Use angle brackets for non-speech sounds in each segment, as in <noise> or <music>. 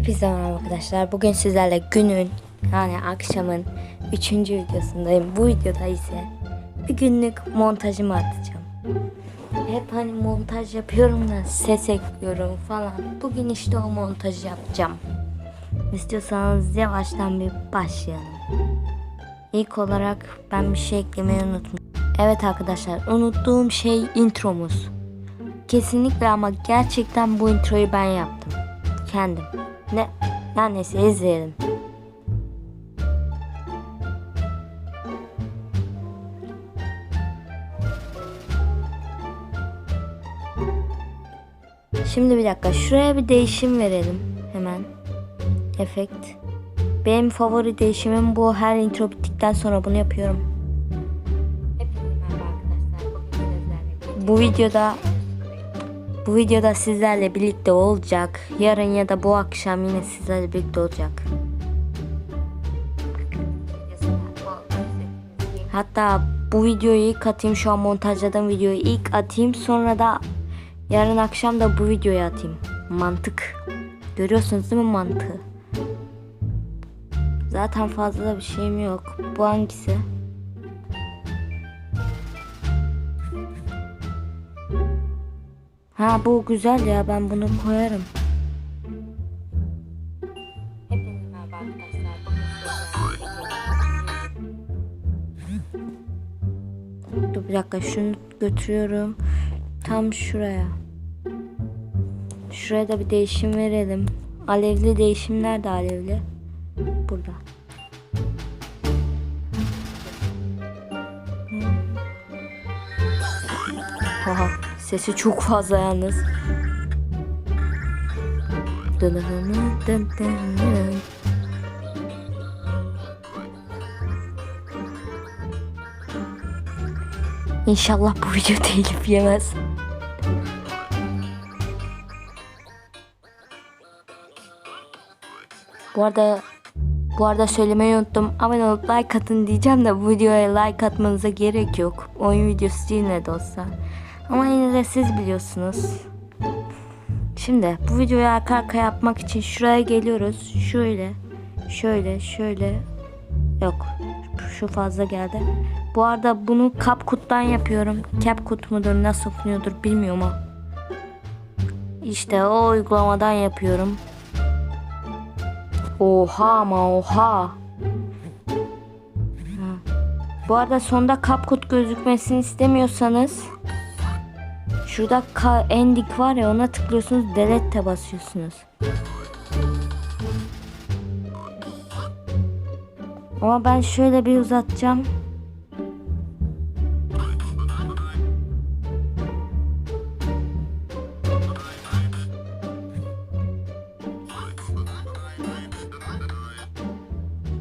Hepinize merhaba arkadaşlar. Bugün sizlerle günün yani akşamın 3. videosundayım. Bu videoda ise bir günlük montajımı atacağım. Hep hani montaj yapıyorum da ses ekliyorum falan. Bugün işte o montajı yapacağım. İstiyorsanız yavaştan bir başlayalım. İlk olarak ben bir şey eklemeyi unutmuşum. Evet arkadaşlar unuttuğum şey intromuz. Kesinlikle ama gerçekten bu introyu ben yaptım. Kendim. Ne? Her neyse izleyelim. Şimdi bir dakika şuraya bir değişim verelim hemen. Efekt. Benim favori değişimim bu. Her intro bittikten sonra bunu yapıyorum. Bu videoda bu videoda sizlerle birlikte olacak. Yarın ya da bu akşam yine sizlerle birlikte olacak. Hatta bu videoyu ilk atayım. Şu an montajladığım videoyu ilk atayım. Sonra da yarın akşam da bu videoyu atayım. Mantık. Görüyorsunuz değil mi mantığı? Zaten fazla da bir şeyim yok. Bu hangisi? Ha bu güzel ya ben bunu koyarım. Dur bir dakika şunu götürüyorum. Tam şuraya. Şuraya da bir değişim verelim. Alevli değişim nerede alevli? Burada. Haha sesi çok fazla yalnız. İnşallah bu video telif yemez. Bu arada bu arada söylemeyi unuttum. Abone olup like atın diyeceğim de bu videoya like atmanıza gerek yok. Oyun videosu değil ne de olsa. Ama yine de siz biliyorsunuz. Şimdi bu videoyu arka arkaya yapmak için şuraya geliyoruz. Şöyle, şöyle, şöyle. Yok, şu fazla geldi. Bu arada bunu CapCut'tan yapıyorum. CapCut mudur, nasıl okunuyordur bilmiyorum ama. İşte o uygulamadan yapıyorum. Oha ama oha. Ha. Bu arada sonda CapCut gözükmesini istemiyorsanız şurada endik var ya ona tıklıyorsunuz delete'e basıyorsunuz. Ama ben şöyle bir uzatacağım.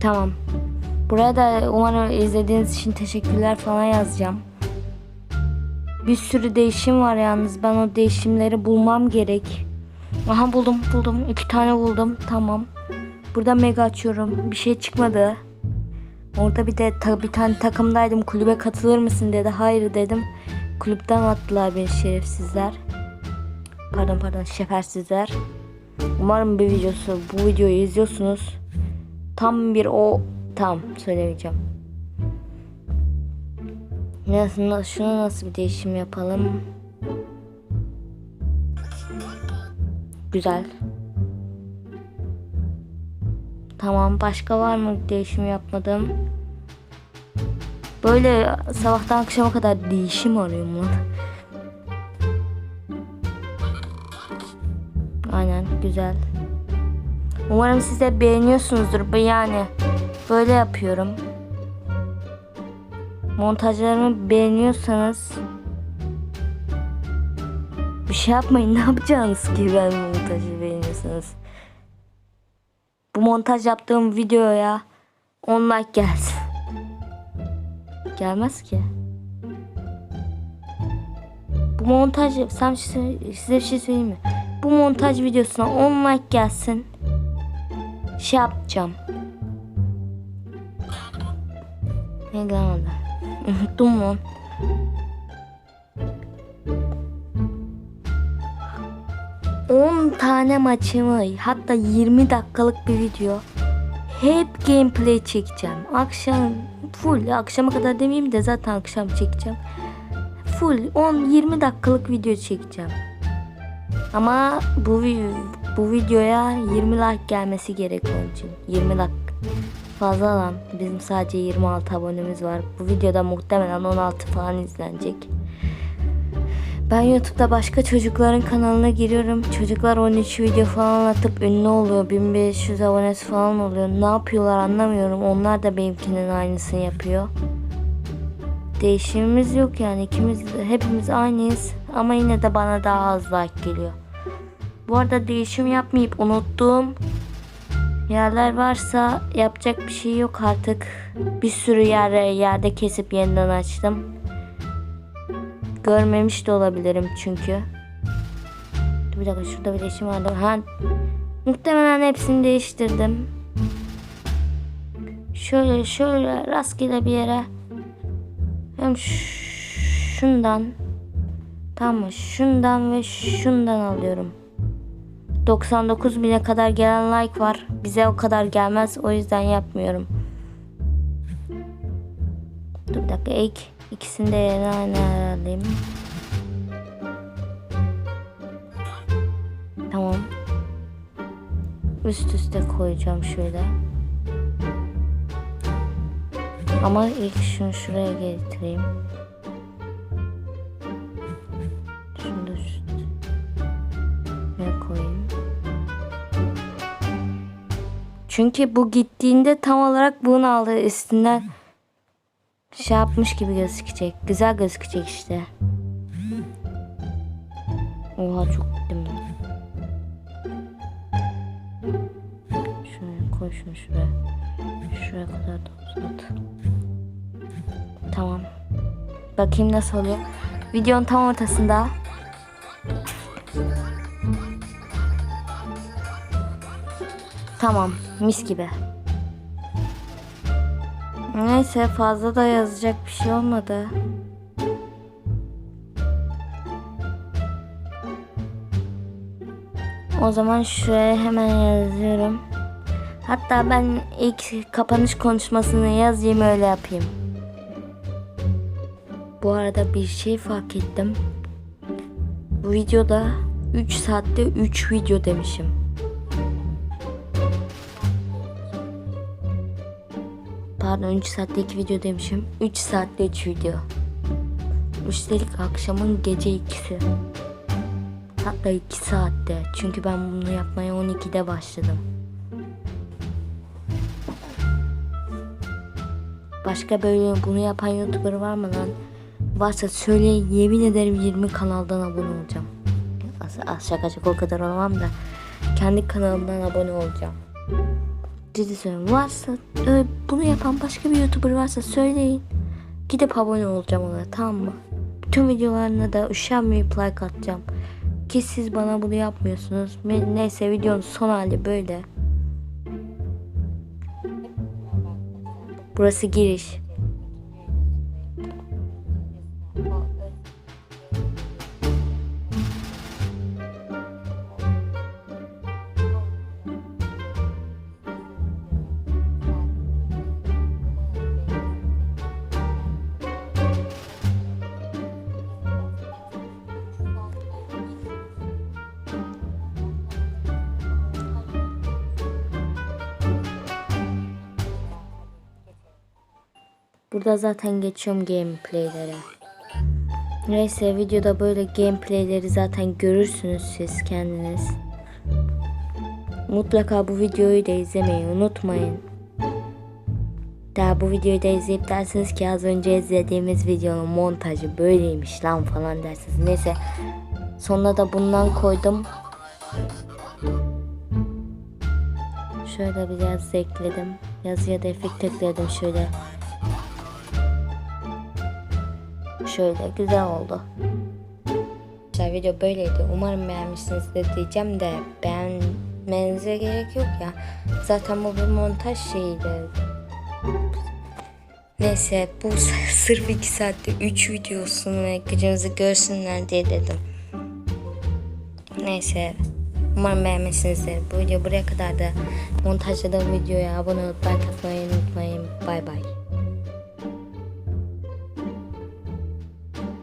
Tamam. Buraya da umarım izlediğiniz için teşekkürler falan yazacağım. Bir sürü değişim var yalnız. Ben o değişimleri bulmam gerek. Aha buldum buldum. İki tane buldum. Tamam. Burada mega açıyorum. Bir şey çıkmadı. Orada bir de ta- bir tane takımdaydım. Kulübe katılır mısın dedi. Hayır dedim. Kulüpten attılar beni şerefsizler. Pardon pardon şefersizler. Umarım bir videosu bu videoyu izliyorsunuz. Tam bir o tam söylemeyeceğim. Nasıl, şuna nasıl bir değişim yapalım? Güzel. Tamam başka var mı değişim yapmadım? Böyle sabahtan akşama kadar değişim arıyorum lan. Aynen güzel. Umarım siz de beğeniyorsunuzdur. Yani böyle yapıyorum. Montajlarımı beğeniyorsanız bir şey yapmayın. <laughs> Ne yapacaksınız ki ben montajı beğeniyorsanız? Bu montaj yaptığım videoya 10 like gelsin. <laughs> Gelmez ki. Bu montaj sen size bir şey söyleyeyim mi? Bu montaj videosuna 10 like gelsin şey yapacağım. Ne gelmedi? Unuttum lan. 10 tane maçımı hatta 20 dakikalık bir video hep gameplay çekeceğim. Akşam full akşama kadar demeyeyim de zaten akşam çekeceğim. Full 10-20 dakikalık video çekeceğim. Ama bu bu videoya 20 like gelmesi gerek onun için. 20 like fazla lan. Bizim sadece 26 abonemiz var. Bu videoda muhtemelen 16 falan izlenecek. Ben YouTube'da başka çocukların kanalına giriyorum. Çocuklar 13 video falan atıp ünlü oluyor. 1500 abonesi falan oluyor. Ne yapıyorlar anlamıyorum. Onlar da benimkinin aynısını yapıyor. Değişimimiz yok yani. İkimiz hepimiz aynıyız. Ama yine de bana daha az like geliyor. Bu arada değişim yapmayıp unuttuğum yerler varsa yapacak bir şey yok artık. Bir sürü yer, yerde kesip yeniden açtım. Görmemiş de olabilirim çünkü. Dur bir dakika şurada bir değişim vardı. Ha, muhtemelen hepsini değiştirdim. Şöyle şöyle rastgele bir yere. Hem şundan. Tamam mı? Şundan ve şundan alıyorum. 99 bine kadar gelen like var. Bize o kadar gelmez. O yüzden yapmıyorum. Dur bir dakika. İlk ikisini de yerine aynı ayarlayayım. Tamam. Üst üste koyacağım şöyle. Ama ilk şunu şuraya getireyim. Çünkü bu gittiğinde tam olarak bunu aldı üstünden şey yapmış gibi gözükecek. Güzel gözükecek işte. Oha çok gittim ben. Şuraya koy şunu şuraya. Şuraya kadar da uzat. Tamam. Bakayım nasıl oluyor. Videonun tam ortasında. Tamam. Mis gibi. Neyse fazla da yazacak bir şey olmadı. O zaman şuraya hemen yazıyorum. Hatta ben ilk kapanış konuşmasını yazayım öyle yapayım. Bu arada bir şey fark ettim. Bu videoda 3 saatte 3 video demişim. Pardon 3 saatte 2 video demişim. 3 saatte 3 video. Üstelik akşamın gece ikisi. Hatta 2 saatte. Çünkü ben bunu yapmaya 12'de başladım. Başka böyle bunu yapan YouTuber var mı lan? Varsa söyleyin yemin ederim 20 kanaldan abone olacağım. Az, az şaka şaka o kadar olmam da kendi kanalımdan abone olacağım. Ciddi söylüyorum. Varsa e, bunu yapan başka bir YouTuber varsa söyleyin. Gidip abone olacağım ona tamam mı? Tüm videolarına da üşenmeyip like atacağım. Ki siz bana bunu yapmıyorsunuz. Neyse videonun son hali böyle. Burası giriş. Burada zaten geçiyorum gameplaylere. Neyse videoda böyle gameplayleri zaten görürsünüz siz kendiniz. Mutlaka bu videoyu da izlemeyi unutmayın. Daha bu videoyu da izleyip dersiniz ki az önce izlediğimiz videonun montajı böyleymiş lan falan dersiniz. Neyse sonuna da bundan koydum. Şöyle bir yaz ekledim. Yazıya da efekt ekledim şöyle. Şöyle güzel oldu. Arkadaşlar video böyleydi. Umarım beğenmişsinizdir diyeceğim de beğenmenize gerek yok ya. Zaten bu bir montaj şeyiydi. Neyse bu <laughs> sırf 2 saatte 3 videosunu ve gücünüzü görsünler diye dedim. Neyse Umarım beğenmişsinizdir. Bu video buraya kadar da montajladığım videoya abone olup like atmayı unutmayın. Bay bay.